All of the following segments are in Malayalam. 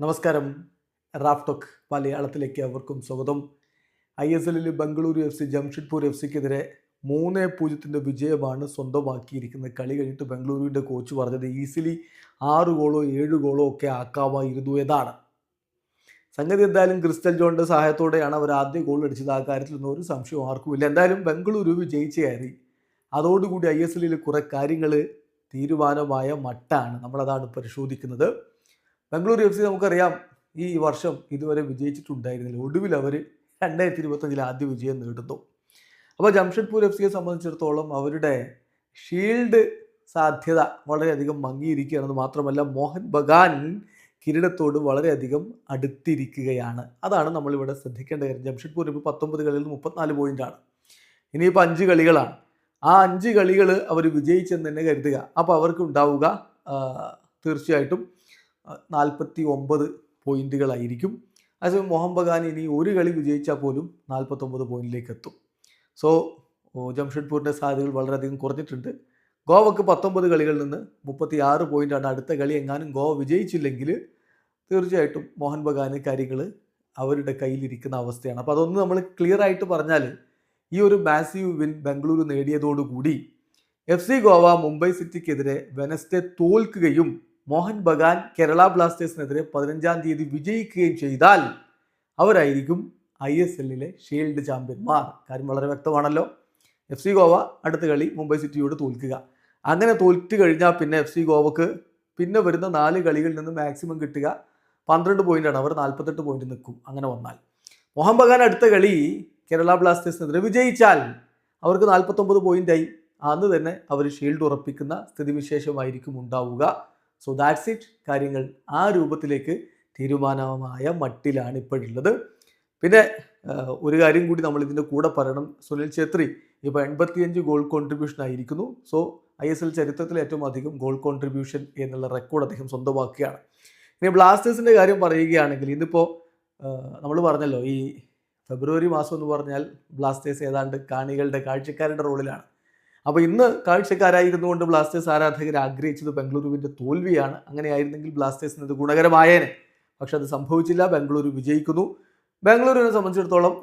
നമസ്കാരം. റാഫ്ടോക്ക് മലയാളത്തിലേക്ക് അവർക്കും സ്വാഗതം. ഐ എസ് എല്ലിൽ Bengaluru F C Jamshedpur F സിക്കെതിരെ മൂന്ന് പൂജ്യത്തിന്റെ വിജയമാണ് സ്വന്തമാക്കിയിരിക്കുന്നത്. കളി കഴിഞ്ഞിട്ട് ബംഗളൂരുവിന്റെ കോച്ച് പറഞ്ഞത് ഈസിലി ആറ് ഗോളോ ഏഴ് ഗോളോ ഒക്കെ ആക്കാമായിരുന്നു എന്നാണ്. സംഗതി എന്തായാലും ക്രിസ്റ്റൽ ജോണിന്റെ സഹായത്തോടെയാണ് അവർ ആദ്യ ഗോൾ അടിച്ചത്. ആ കാര്യത്തിലൊന്നും ഒരു സംശയവും ആർക്കുമില്ല എന്തായാലും ബംഗളൂരു വിജയിച്ച് കയറി അതോടുകൂടി ഐ എസ് എല്ലിൽ കുറേ കാര്യങ്ങൾ തീരുമാനമായ മട്ടാണ് നമ്മളതാണ് പരിശോധിക്കുന്നത്. ബംഗളൂരു എഫ് സി നമുക്കറിയാം ഈ വർഷം ഇതുവരെ വിജയിച്ചിട്ടുണ്ടായിരുന്നില്ല. ഒടുവിൽ അവർ രണ്ടായിരത്തി ഇരുപത്തഞ്ചിൽ ആദ്യ വിജയം നേടുന്നു. അപ്പോൾ ജംഷഡ്പൂർ എഫ് സിയെ സംബന്ധിച്ചിടത്തോളം അവരുടെ ഷീൽഡ് സാധ്യത വളരെയധികം മങ്ങിയിരിക്കുകയാണെന്ന് മാത്രമല്ല മോഹൻ ബഗാൻ കിരീടത്തോട് വളരെയധികം അടുത്തിരിക്കുകയാണ്. അതാണ് നമ്മളിവിടെ ശ്രദ്ധിക്കേണ്ട കാര്യം. ജംഷഡ്പൂർ ഇപ്പോൾ പത്തൊമ്പത് കളിയിൽ നിന്ന് മുപ്പത്തിനാല് പോയിന്റാണ് ഇനിയിപ്പോൾ അഞ്ച് കളികളാണ്. ആ അഞ്ച് കളികൾ അവർ വിജയിച്ചെന്ന് തന്നെ കരുതുക. അപ്പോൾ അവർക്ക് ഉണ്ടാവുക തീർച്ചയായിട്ടും നാൽപ്പത്തി ഒമ്പത് പോയിന്റുകളായിരിക്കും. അതേസമയം മോഹൻ ബഗാൻ ഇനി ഒരു കളി വിജയിച്ചാൽ പോലും നാൽപ്പത്തൊമ്പത് പോയിന്റിലേക്ക് എത്തും സോ ജംഷഡ്പൂരിന്റെ സാധ്യതകൾ വളരെയധികം കുറഞ്ഞിട്ടുണ്ട്. ഗോവക്ക് പത്തൊമ്പത് കളികളിൽ നിന്ന് മുപ്പത്തി ആറ് പോയിന്റാണ് അടുത്ത കളി എങ്ങാനും ഗോവ വിജയിച്ചില്ലെങ്കിൽ തീർച്ചയായിട്ടും മോഹൻ ബഗാന് കാര്യങ്ങൾ അവരുടെ കയ്യിലിരിക്കുന്ന അവസ്ഥയാണ്. അപ്പോൾ അതൊന്ന് നമ്മൾ ക്ലിയർ ആയിട്ട് പറഞ്ഞാൽ ഈ ഒരു മാസീവ് വിൻ ബംഗളൂരു നേടിയതോടുകൂടി എഫ് സി ഗോവ മുംബൈ സിറ്റിക്കെതിരെ വെനസ്ഡേ തോൽക്കുകയും മോഹൻ ബഗാൻ കേരള ബ്ലാസ്റ്റേഴ്സിനെതിരെ പതിനഞ്ചാം തീയതി വിജയിക്കുകയും ചെയ്താൽ അവരായിരിക്കും ഐ എസ് എല്ലിലെ ഷീൽഡ് ചാമ്പ്യന്മാർ. കാര്യം വളരെ വ്യക്തമാണല്ലോ. എഫ് സി ഗോവ അടുത്ത കളി മുംബൈ സിറ്റിയോട് തോൽക്കുക. അങ്ങനെ തോൽറ്റ് കഴിഞ്ഞാൽ പിന്നെ എഫ് സി ഗോവക്ക് പിന്നെ വരുന്ന നാല് കളികളിൽ നിന്ന് മാക്സിമം കിട്ടുക പന്ത്രണ്ട് പോയിന്റാണ് അവർ നാൽപ്പത്തെട്ട് പോയിന്റ് നിൽക്കും. അങ്ങനെ വന്നാൽ. മോഹൻ ബഗാൻ അടുത്ത കളി കേരള ബ്ലാസ്റ്റേഴ്സിനെതിരെ വിജയിച്ചാൽ അവർക്ക് നാൽപ്പത്തൊമ്പത് പോയിന്റായി അന്ന് തന്നെ അവർ ഷീൽഡ് ഉറപ്പിക്കുന്ന സ്ഥിതിവിശേഷമായിരിക്കും ഉണ്ടാവുക. സോ ദാറ്റ്സ് ഇറ്റ് കാര്യങ്ങൾ ആ രൂപത്തിലേക്ക് തീരുമാനമായ മട്ടിലാണ് ഇപ്പോഴുള്ളത്. പിന്നെ ഒരു കാര്യം കൂടി നമ്മൾ ഇതിന്റെ കൂടെ പറയണം. സുനിൽ ഛേത്രി ഇപ്പോൾ എൺപത്തിയഞ്ച് ഗോൾ കോൺട്രിബ്യൂഷൻ ആയിരിക്കുന്നു. സോ ഐ എസ് എൽ ചരിത്രത്തിൽ ഏറ്റവും അധികം ഗോൾ കോൺട്രിബ്യൂഷൻ എന്നുള്ള റെക്കോർഡ് അദ്ദേഹം സ്വന്തമാക്കുകയാണ്. ഇനി ബ്ലാസ്റ്റേഴ്സിന്റെ കാര്യം പറയുകയാണെങ്കിൽ ഇന്നിപ്പോൾ നമ്മൾ പറഞ്ഞല്ലോ ഈ ഫെബ്രുവരി മാസം എന്ന് പറഞ്ഞാൽ ബ്ലാസ്റ്റേഴ്സ് ഏതാണ്ട് കാണികളുടെ കാഴ്ചക്കാരുടെ റോളിലാണ് അപ്പോൾ ഇന്ന് കാഴ്ചക്കാരായിരുന്നുകൊണ്ട് ബ്ലാസ്റ്റേഴ്സ് ആരാധകർ ആഗ്രഹിച്ചത് ബംഗളൂരുവിന്റെ തോൽവിയാണ്. അങ്ങനെയായിരുന്നെങ്കിൽ ബ്ലാസ്റ്റേഴ്സിന് ഇത് ഗുണകരമായേനെ. പക്ഷെ അത് സംഭവിച്ചില്ല. ബംഗളൂരു വിജയിക്കുന്നു. ബാംഗ്ലൂരിനെ സംബന്ധിച്ചിടത്തോളം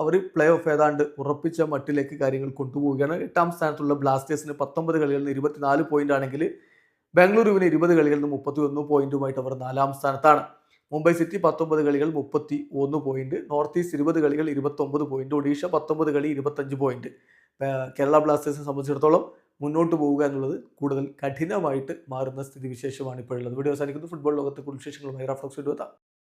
അവർ പ്ലേ ഓഫ് ഏതാണ്ട് ഉറപ്പിച്ച മട്ടിലേക്ക് കാര്യങ്ങൾ കൊണ്ടുപോവുകയാണ്. എട്ടാം സ്ഥാനത്തുള്ള ബ്ലാസ്റ്റേഴ്സിന് പത്തൊമ്പത് കളികളിൽ നിന്ന് ഇരുപത്തിനാല് പോയിന്റ് ആണെങ്കിൽ ബാംഗ്ലൂരുവിന് ഇരുപത് കളികളിൽ നിന്ന് മുപ്പത്തി ഒന്ന് പോയിന്റുമായിട്ട് അവർ നാലാം സ്ഥാനത്താണ്. മുംബൈ സിറ്റി പത്തൊമ്പത് കളികൾ മുപ്പത്തി ഒന്ന് പോയിന്റ് നോർത്ത് ഈസ്റ്റ് ഇരുപത് കളികൾ ഇരുപത്തൊമ്പത് പോയിന്റ് ഒഡീഷ പത്തൊമ്പത് കളി ഇരുപത്തഞ്ച് പോയിന്റ് കേരള ബ്ലാസ്റ്റേഴ്സിനെ സംബന്ധിച്ചിടത്തോളം മുന്നോട്ട് പോവുക എന്നുള്ളത് കൂടുതൽ കഠിനമായിട്ട് മാറുന്ന സ്ഥിതിവിശേഷമാണ് ഇപ്പോഴുള്ളത്. വീഡിയോ അവസാനിക്കുന്നു. ഫുട്ബോൾ ലോകത്തെ കുറിച്ച് വിശേഷങ്ങളുമായി റഫ്ലക്സ് എത്താം.